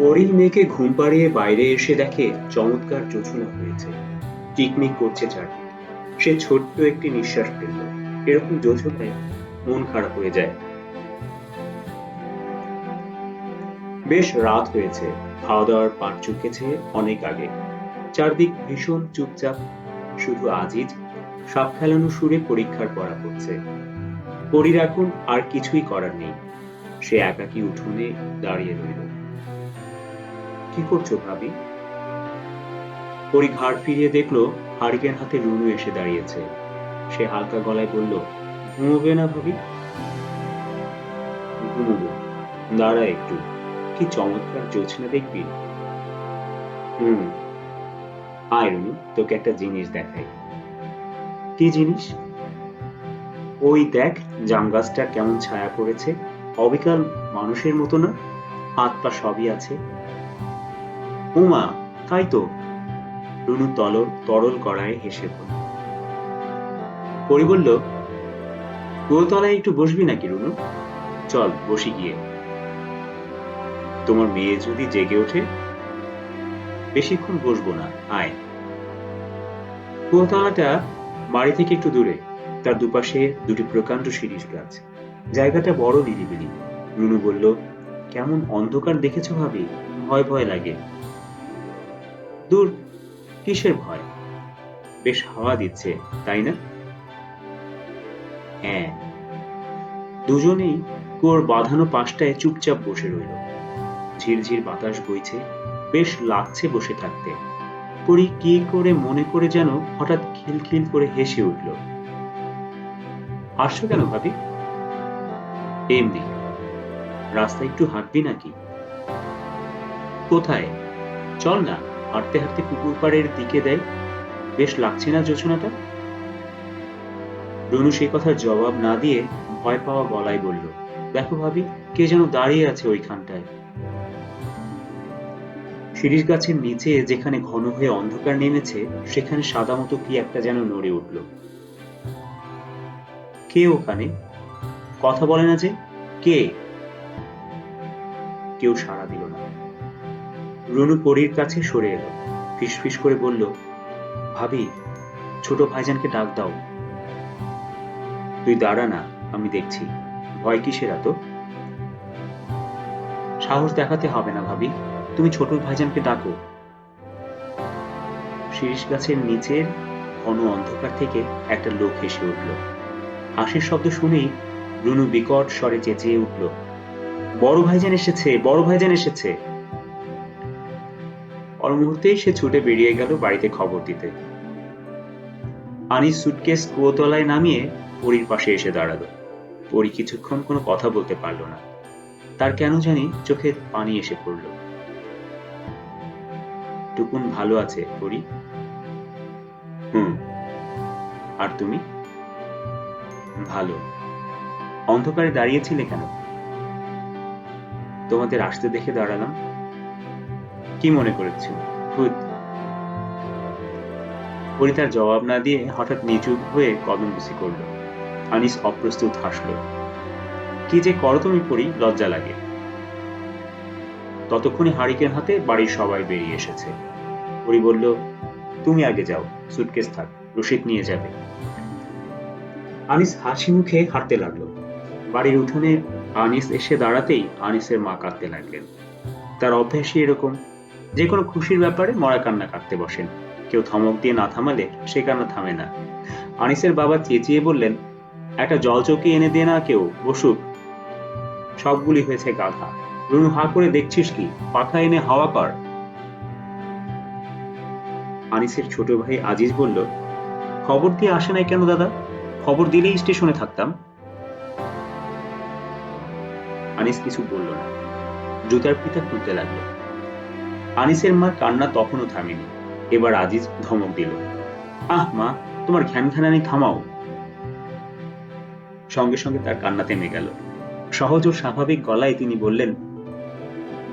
পরেই মেয়েকে ঘুম পাড়িয়ে বাইরে এসে দেখে চমৎকার জোছনা হয়েছে। টিকমিক করছে চারদিক। সে ছোট্ট একটি নিঃশ্বাস ফেলল। এরকম জোছনায় মন খারাপ হয়ে যায়। বেশ রাত হয়েছে। খাওয়া দাওয়ার পাট চুকেছে অনেক আগে। চারদিক ভীষণ চুপচাপ। শুধু আজিজ, সাপ খেলানো সুরে পরীক্ষার পড়া করছে। পরীর এখন আর কিছুই করার নেই। সে একাকি উঠোনে দাঁড়িয়ে রইল। কি করছ ভাবি? পরি ঘাড় ফিরিয়ে দেখল হারিকেন হাতে রুনু এসে দাঁড়িয়েছে। সে হালকা গলায় বলল, ঘুমোবে না ভাবি? ঘুমোবো। দাঁড়া একটু। কি চমৎকার জোছনা দেখবি? হুম। আয় রুনু, তোকে একটা জিনিস দেখাই। কি জিনিস? ওই দেখ, জাম গাছটা কেমন ছায়া পড়েছে। অবিকাল মানুষের মতো না। হাত পা সবই আছে। উমা, তাই তো। রুনু তলর, তরল গড়ায় হেসে পড়ল পরি বলল কুয়োতলায় একটু বসবি নাকি রুনু? চল, বসি গিয়ে। তোমার মেয়ে যদি জেগে ওঠে, বেশিক্ষণ বসবো না, আয়। কুয়োতলাটা বাড়ি থেকে একটু দূরে, তার দুপাশে দুটি প্রকাণ্ড শিরিষ গাছ জায়গাটা বড় নিরিবিলি। রুনু বলল, কেমন অন্ধকার দেখেছ ভাবি? ভয় ভয় লাগে। দূর, কিসের ভয়? বেশ হাওয়া দিচ্ছে, তাই না? হ্যাঁ। দুজনেই কুয়োর বাঁধানো পাশটায় চুপচাপ বসে রইল। ঝিরঝির বাতাস বইছে, বেশ লাগছে বসে থাকতে। পরি কি করে মনে করে যেন হঠাৎ খিলখিল করে হেসে উঠল। হাসছো কেন ভাবি? এমনি। রাস্তায় একটু হাঁটবি নাকি? কোথায়? চল না। হাঁটতে হাঁটতে পুকুর পাড়ের দিকে দেয়। বেশ লাগছে না যোচনাটা রনু সে কথার জবাব না দিয়ে ভয় পাওয়া গলায় বলল, দেখো ভাবি, কে যেন দাঁড়িয়ে আছে ওইখানটায়? শিরিষ গাছের নিচে যেখানে ঘন হয়ে অন্ধকার নেমেছে, সেখানে সাদা মতো কি একটা যেন নড়ে উঠল। কে ওখানে? কথা বলে না যে, কে? কেউ সাড়া দিল না। রুনু পরীর কাছে সরে এলো। ফিসফিস করে বলল, ভাবি, ছোট ভাইজানকে ডাক দাও। তুই দাঁড়া না, আমি দেখছি। ভয় কিসের এত? সাহস দেখাতে হবে না ভাবি, তুমি ছোট ভাইজানকে ডাকো। শীর্ষ গাছের নিচের ঘন অন্ধকার থেকে একটা লোক হেসে উঠল। হাসির শব্দ শুনেই রুনু বিকট স্বরে চেঁচিয়ে উঠল, বড় ভাইজান এসেছে, বড় ভাইজান এসেছে। মুহূর্তেই সে ছুটে বেরিয়ে গেল বাড়িতে খবর দিতে। আনিস সুটকেস কুয়োতলায় নামিয়ে পরীর পাশে এসে দাঁড়াল। পরী কিছুক্ষণ কোনো কথা বলতে পারল না। তার কেন জানি চোখে পানি এসে পড়ল। টুকুন ভালো আছে পরী? হুম। আর তুমি? ভালো। অন্ধকারে দাঁড়িয়েছিলে কেন? তোমাদের আসতে দেখে দাঁড়ালাম। কি মনে করেছিল ভূত। পরি তার জবাব না দিয়ে হঠাৎ নিচু হয়ে কদম বুসি করল। আনিস অপ্রস্তুত হাসলো। কি যে করো তুমি পড়ি লজ্জা লাগে। ততক্ষণে হারিকেন হাতে বাড়ির সবাই বেরিয়ে এসেছে। পরি বলল, তুমি আগে যাও, সুটকেস থাক রশিদ নিয়ে যাবে। আনিস হাসি মুখে হাঁটতে লাগল। বাড়ির উঠোনে আনিস এসে দাঁড়াতেই আনিসের মা কাঁদতে লাগলেন। তার অভ্যাসই এরকম। যে কোনো খুশির ব্যাপারে মরা কান্না কাটতে বসেন। কেউ ধমক দিয়ে না থামালে সে কান্না থামে না। আনিসের বাবা চেঁচিয়ে বললেন, একটা জল চৌকি এনে দিয়ে না কেউ, বসুক। সবগুলি হয়েছে গাধা। রুনু হা করে, দেখছিস কি? পাখা এনে হাওয়া কর। আনিসের ছোট ভাই আজিজ বলল, খবর দিয়ে আসে নাই কেন দাদা? খবর দিলেই স্টেশনে থাকতাম। আনিস কিছু বলল না। জুতার পিতা খুলতে লাগল। আনিসের মা কান্না তখনও থামেনি। এবার আজিজ ধমক দিল, আহ মা, তোমার ঘ্যান ঘ্যানানি থামাও। সঙ্গে সঙ্গে তার কান্না থেমে গেল। সহজ ও স্বাভাবিক গলায় তিনি বললেন,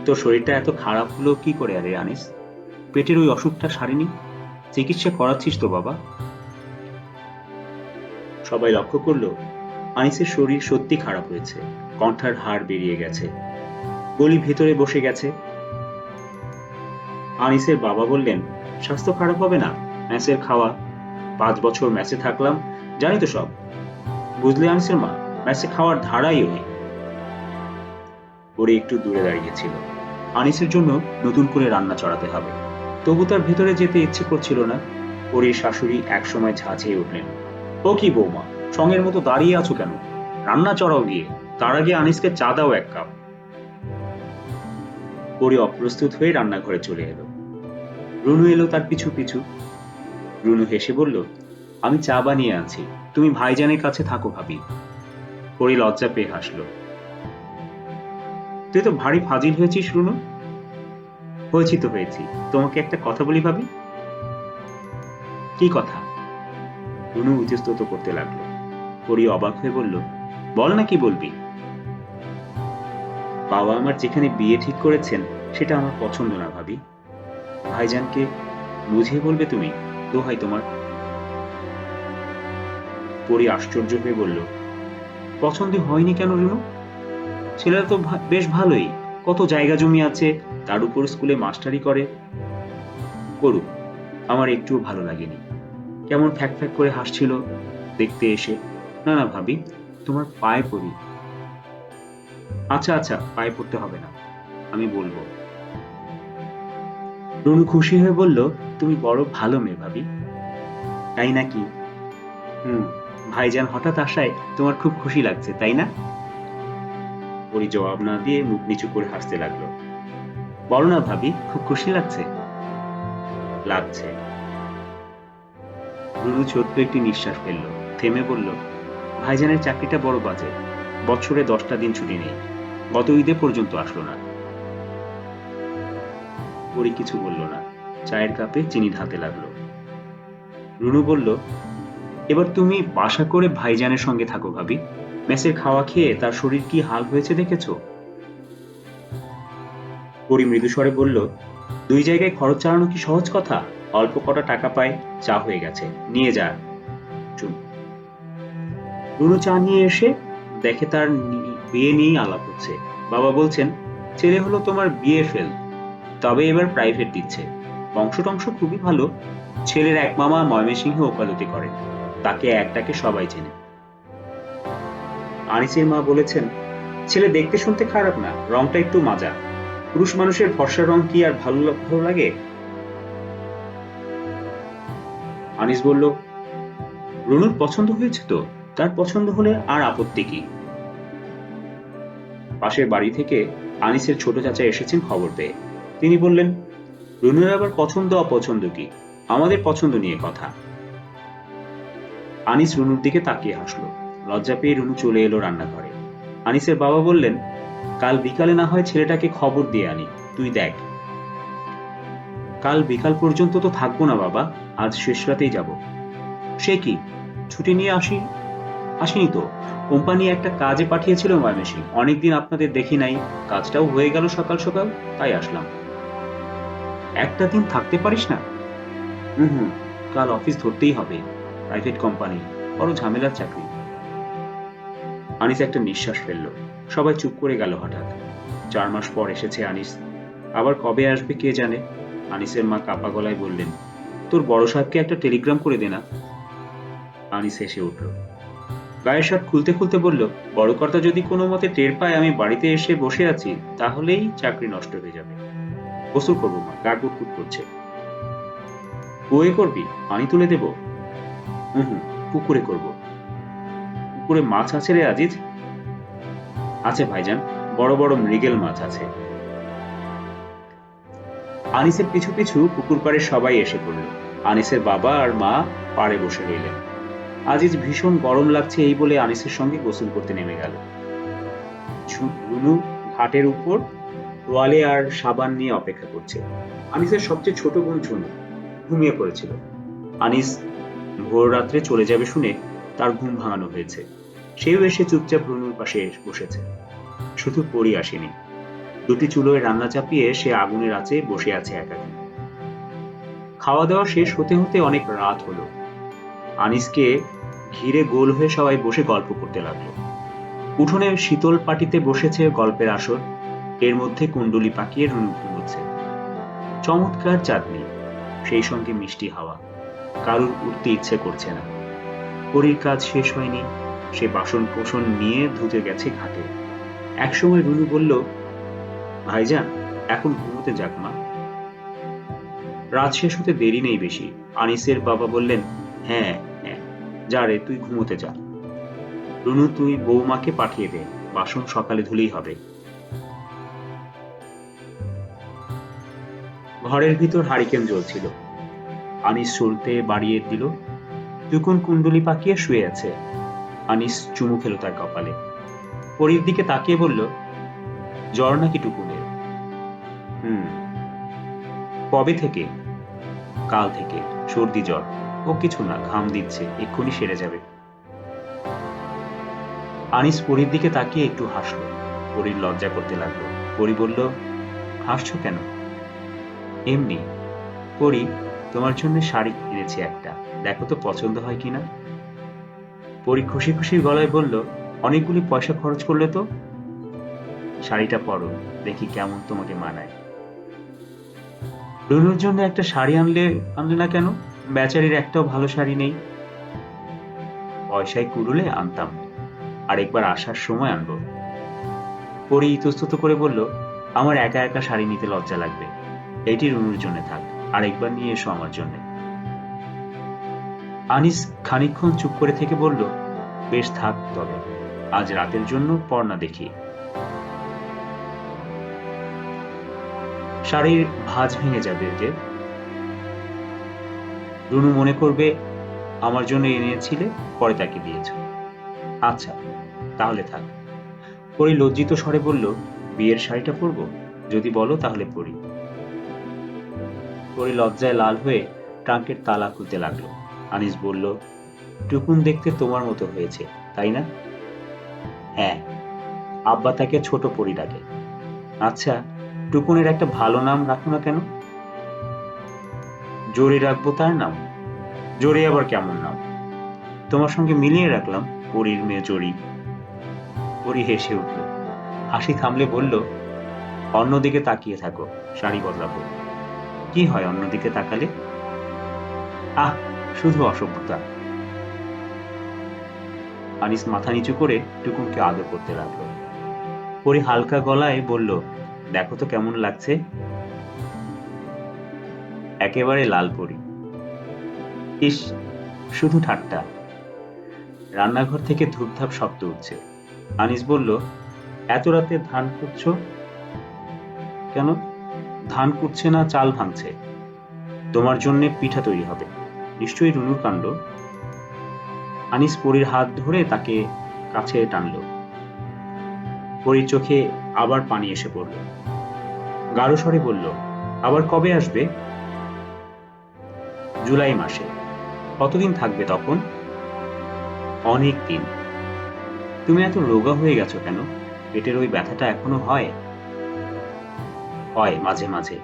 তোর শরীরটা এত খারাপ হলো কি করে আরে আনিস? পেটের ওই অসুখটা সারেনি? চিকিৎসা করাচ্ছিস তো বাবা। সবাই লক্ষ্য করল, আনিসের শরীর সত্যি খারাপ হয়েছে। কণ্ঠার হাড় বেরিয়ে গেছে। গলি ভেতরে বসে গেছে। আনিসের বাবা বললেন, স্বাস্থ্য খারাপ হবে না, ম্যাচের খাওয়া। পাঁচ বছর ম্যাচে থাকলাম, জানি তো সব। বুঝলে আনিসের মা, ম্যাচে খাওয়ার ধারাই ওই। ওরে একটু দূরে দাঁড়িয়েছিল আনিসের জন্য নতুন করে রান্না চড়াতে হবে। তবু তার ভেতরে যেতে ইচ্ছে করছিল না। ওর শাশুড়ি একসময় ঝাঁঝিয়ে উঠলেন, ও কি বৌমা, সঙ্গের মতো দাঁড়িয়ে আছো কেন? রান্না চড়াও গিয়ে, তার আগে আনিসকে চা দাও এক কাপ। পরি অপ্রস্তুত হয়ে রান্নাঘরে চলে এলো। রুনু এলো তার পিছু পিছু। রুনু হেসে বলল, আমি চা বানিয়ে আছি তুমি ভাইজানের কাছে থাকো ভাবি। পরি লজ্জা পেয়ে হাসলো। তুই তো ভারী ফাজিল হয়েছিস, রুনু। হয়েছি তো হয়েছি। তোমাকে একটা কথা বলি ভাবি? কি কথা? রুনু ইতস্তত করতে লাগল। পরি অবাক হয়ে বলল, বল না কি বলবি? বাবা আমার যেখানে বিয়ে ঠিক করেছেন, সেটা আমার পছন্দ না ভাবি। ভাইজানকে বুঝিয়ে বলবে তুমি? দোহাই তোমার। পরি আশ্চর্য হয়ে বলল, পছন্দ হয়নি কেন রুনু ছেলেরা তো বেশ ভালোই। কত জায়গা জমি আছে, তার উপর স্কুলে মাস্টারি করে। করুক, আমার একটুও ভালো লাগেনি। কেমন ফ্যাক ফ্যাক করে হাসছিল দেখতে এসে। না না, ভাবি, তোমার পায়ে পড়ি। আচ্ছা আচ্ছা পায়ে পড়তে হবে না, আমি বলব। রুনু খুশি হয়ে বলল, তুমি বড় ভালো মেয়ে, ভাবি। তাই নাকি? হুম, ভাইজান হঠাৎ আসায় তোমার খুব খুশি লাগছে, তাই না? পরি জবাব না দিয়ে মুখ নিচু করে হাসতে লাগল। বলো না, ভাবি, খুব খুশি লাগছে? লাগছে। রুনু ছোট্ট একটি নিঃশ্বাস ফেলল, থেমে বলল, ভাইজানের চাকরিটা বড় বাজে। বছরে দশটা দিন ছুটি নেই। গত ঈদে পর্যন্ত আসলো না। পরি কিছু বলল না। চায়ের কাপে চিনি ঢালতে লাগল। রুনু বলল, এবার তুমি বাসা করে ভাইজানের সঙ্গে থাকো ভাবি। মেসের খাওয়া খেয়ে তার শরীর কি হাল হয়েছে দেখেছ? পরি মৃদুস্বরে বলল, দুই জায়গায় খরচ চালানো কি সহজ কথা? অল্প কটা টাকা পায়, চা হয়ে গেছে। নিয়ে যা। রুনু চা নিয়ে এসে দেখে তার বিয়ে নিয়েই আলাপ হচ্ছে। বাবা বলছেন, ছেলে হলো তোমার বিয়ে ফেল। তবে এবার প্রাইভেট দিচ্ছে। বংশ টংশ খুবই ভালো। ছেলের এক মামা ময়মনসিংহে ওকালতি করেন তাকে একটাকে সবাই চেনে। আনিসের মা বলেছেন, ছেলে দেখতে শুনতে খারাপ না, রংটা একটু মাজা। পুরুষ মানুষের ফর্সা রং কি আর ভালো ভালো লাগে? আনিস বলল, রুনুর পছন্দ হয়েছে তো? তার পছন্দ হলে আর আপত্তি কি? পাশের বাড়ি থেকে আনিসের ছোট চাচা এসেছেন খবর পেয়ে। তিনি বললেন, রুনুর আবার পছন্দ অপছন্দ কি? আমাদের পছন্দ নিয়ে কথা। আনিস রুনুর দিকে তাকিয়ে হাসলো। লজ্জা পেয়ে রুনু চলে এলো রান্নাঘরে। আনিসের বাবা বললেন, কাল বিকালে না হয় ছেলেটাকে খবর দিয়ে আনি, তুই দেখ। কাল বিকাল পর্যন্ত তো থাকব না বাবা, আজ শেষ রাতেই যাব। সে কি? ছুটি নিয়ে আসি, আসিনি তো? কোম্পানি একটা কাজে পাঠিয়েছিল ময়মেসিং অনেকদিন আপনাদের দেখি নাই। কাজটাও হয়ে গেল সকাল সকাল, তাই আসলাম। একটা দিন থাকতে পারিস না? হুম হুম। কাল অফিস ধরতেই হবে প্রাইভেট কোম্পানি বড় ঝামেলার চাকরি। আনিস একটা নিঃশ্বাস ফেলল। সবাই চুপ করে গেল হঠাৎ। চার মাস পর এসেছে আনিস। আবার কবে আসবে কে জানে? আনিসের মা কাপা গলায় বললেন তোর বড় সাহেবকে একটা টেলিগ্রাম করে দে না। আনিস হেসে উঠল। গায়ের শার্ট খুলতে খুলতে বলল বড় কর্তা যদি কোনো মতে টের পায় আমি বাড়িতে এসে বসে আছি তাহলেই চাকরি নষ্ট হয়ে যাবে। গোসল করব মা, গা কুটকুট করছে। কুয়ে করবি? পানি তুলে দেব? হুম পুকুরে করব। পুকুরে মাছ আছে রে আজিজ? আছে ভাইজান, বড় বড় মৃগেল মাছ আছে। আনিসের পিছু পিছু পুকুর পাড়ে সবাই এসে পড়ল। আনিসের বাবা আর মা পাড়ে বসে রইলেন। আজিজ ভীষণ গরম লাগছে এই বলে আনিসের সঙ্গে গোসল করতে নেমে গেল। ঘাটের উপর তোয়ালে আর সাবান নিয়ে অপেক্ষা করছে আনিসের সবচেয়ে ছোট বোন ঝুনু ঘুমিয়ে পড়েছিল। আনিস ভোর রাত্রে চলে যাবে শুনে তার ঘুম ভাঙানো হয়েছে। সেও এসে চুপচাপ রুনুর পাশে বসেছে। শুধু পরি আসেনি। দুটি চুলোয় রান্না চাপিয়ে সে আগুনের আঁচে বসে আছে একাকি। খাওয়া দাওয়া শেষ হতে হতে অনেক রাত হলো। আনিসকে ঘিরে গোল হয়ে সবাই বসে গল্প করতে লাগল। উঠোনে শীতল পাটিতে বসেছে গল্পের আসর। এর মধ্যে কুণ্ডলি পাকিয়ে রুনু ঘুমোচ্ছে। চমৎকার চাঁদনি, সেই সঙ্গে মিষ্টি হাওয়া। কারুর উঠতে ইচ্ছে করছে না। পরীর কাজ শেষ হয়নি, সে বাসন পোষণ নিয়ে ধুতে গেছে ঘাটে। একসময় রুনু বলল, ভাইজান, এখন ঘুমোতে যাক মা। রাত শেষ হতে দেরি নেই বেশি। আনিসের বাবা বললেন হ্যাঁ হ্যাঁ যা রে, তুই ঘুমোতে যা। রুনু তুই বৌমাকে পাঠিয়ে দে, বাসন সকালে ধুলেই হবে। ঘরের ভিতর হারিকেন জ্বলছিল। আনিস সরতে বাড়িয়ে দিল। টুকুন কুণ্ডলি পাকিয়ে শুয়ে আছে, আনিস চুমু খেলো তার কপালে। পরীর দিকে তাকিয়ে বলল, জ্বর নাকি টুকুনের? হুম। কবে থেকে? কাল থেকে। সর্দি জ্বর। ও কিছু না, ঘাম দিচ্ছে। এক্ষুনি সেরে যাবে। আনিস পরীর দিকে তাকিয়ে একটু হাসলো। পরীর লজ্জা করতে লাগল। পরি বলল, হাসছো কেন? এমনি। পরি তোমার জন্য শাড়ি কিনেছি একটা। দেখো তো পছন্দ হয় কিনা? পরি খুশি খুশি গলায় বলল, অনেকগুলি পয়সা খরচ করলে তো? শাড়িটা পরো, দেখি কেমন তোমাকে মানায়। রুনুর জন্য একটা শাড়ি আনলে আনলে না কেন? বেচারির একটাও ভালো শাড়ি নেই। পয়সায় কুড়ুলে আনতাম আর একবার আসার সময় আনব। পরি ইতস্তত করে বলল, আমার একা একা শাড়ি নিতে লজ্জা লাগবে। এটি রুনুর থাক আর একবার নিয়ে এসো আমার জন্য। আনিস খানিকক্ষণ চুপ করে থেকে বলল, বেশ থাক তবে, আজ রাতের জন্য পর্ণা দেখি। শাড়ির ভাঁজ ভেঙে যাবে যে রুনু মনে করবে, আমার জন্য এনেছিলে, পরে তাকে দিয়েছ। আচ্ছা তাহলে থাক। পরি লজ্জিত স্বরে বলল, বিয়ের শাড়িটা পরবো? যদি বলো তাহলে পরি। পরি লজ্জায় লাল হয়ে ট্রাঙ্কের তালা খুলতে লাগল। আনিস বলল, টুকুন দেখতে তোমার মতো হয়েছে, তাই না? হ্যাঁ আব্বা তাকে ছোট পরি ডাকে। আচ্ছা টুকুনের একটা ভালো নাম রাখো না কেন? জোরে রাখব তার নাম? জোরে আবার কেমন নাম? তোমার সঙ্গে মিলিয়ে রাখলাম, পরীর মেয়ে জড়ি পরি হেসে উঠল। হাসি থামলে বলল, অন্যদিকে তাকিয়ে থাকো, শাড়ি বদলাবো। কি হয় অন্যদিকে তাকালে? আহ, শুধু অসভ্যতা। আনিস মাথা নিচু করে টুকুনকে আদর করতে লাগল। পরি হালকা গলায় বলল, দেখো তো কেমন লাগছে? একেবারে লাল পরি। ইস, শুধু ঠাট্টা। রান্নাঘর থেকে ধূপধাপ শব্দ উঠছে। আনিস বলল, এত রাতে ধান কুটছো কেন? ধান কুটছে না, চাল ভাঙছে। তোমার জন্য পিঠা তৈরি হবে। নিশ্চয়ই রুনুর কাণ্ড। আনিস পরীর হাত ধরে তাকে কাছে টানল। পরীর চোখে আবার পানি এসে পড়ল। গাঢ় স্বরে বলল, আবার কবে আসবে? জুলাই মাসে। কতদিন থাকবে তখন? অনেক দিন। তুমি এত রোগা হয়ে গেছো কেন? পেটের ওই ব্যথাটা এখনও হয়? হয় মাঝে মাঝে।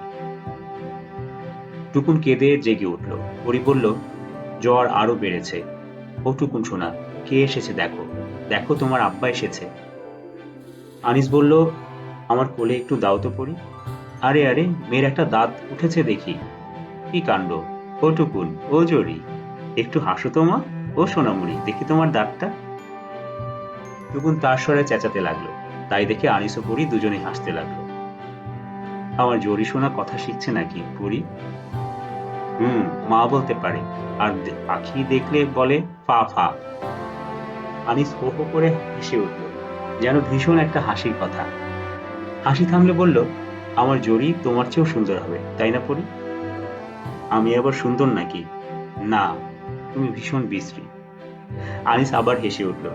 টুকুন কেঁদে জেগে উঠল। হরি বলল, জ্বর আরও বেড়েছে। ও টুকুন শোনা কে এসেছে দেখো। দেখো তোমার আব্বা এসেছে। আনিস বলল, আমার কোলে একটু দাও তো পড়ি আরে আরে, মেয়ের একটা দাঁত উঠেছে দেখি। কি কাণ্ড? ও টুকুন, ও জরি। একটু হাসো তো মা। ও সোনামুড়ি, দেখি তোমার দাঁতটা। টুকুন তার স্বরে চেঁচাতে লাগল। তাই দেখে আনিস ও পরি দুজনে হাসতে লাগল। আমার জড়ি শোনা কথা শিখছে নাকি পরি হুম, মা বলতে পারে। আর পাখি দেখলে বলে, ফা ফা। আনিস হো করে হেসে উঠল, যেন ভীষণ একটা হাসির কথা। হাসি থামলে বলল, আমার জড়ি তোমার চেয়েও সুন্দর হবে, তাই না পরি? আমি আবার সুন্দর নাকি? না, তুমি ভীষণ বিশ্রী। আনিস আবার হেসে উঠল,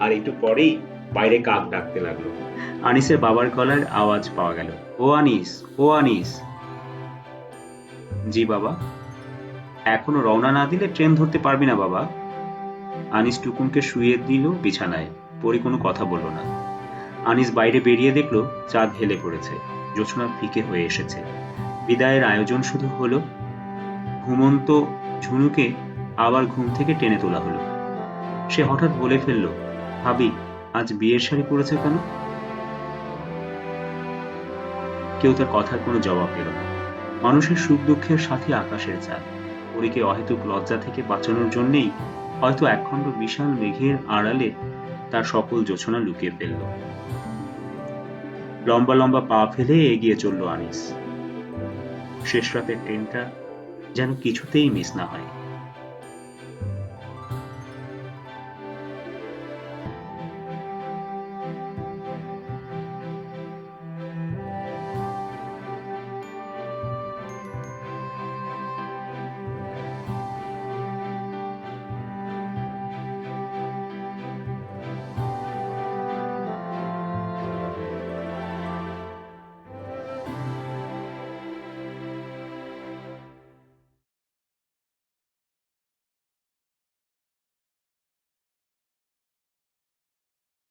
আর একটু পরেই বাইরে কাক ডাকতে লাগল। আনিসের বাবার গলার আওয়াজ পাওয়া গেল, ও আনিস ও আনিস। জি বাবা। এখনও রওনা না দিলে ট্রেন ধরতে পারবি না বাবা। আনিস টুকুনকে শুয়ে দিল বিছানায়, পরি কোনো কথা বলল না। আনিস বাইরে বেরিয়ে দেখল চাঁদ হেলে পড়েছে, জোছনা ফিকে হয়ে এসেছে। বিদায়ের আয়োজন শুধু হলো, ঘুমন্ত ঝুনুকে আবার ঘুম থেকে টেনে তোলা হলো। সে হঠাৎ বলে ফেলল, ভাবি আজ বিয়ের শাড়ি পরেছে কেন? কেউ তার কথার কোনো জবাব পেল না। মানুষের সুখ দুঃখের সাথে আকাশের চাঁদ পরীকে অহেতুক লজ্জা থেকে বাঁচানোর জন্যেই হয়তো একখণ্ড বিশাল মেঘের আড়ালে তার সকল জোছনা লুকিয়ে ফেলল। লম্বা লম্বা পা ফেলে এগিয়ে চলল আনিস। শেষ রাতের ট্রেনটা যেন কিছুতেই মিস না হয়।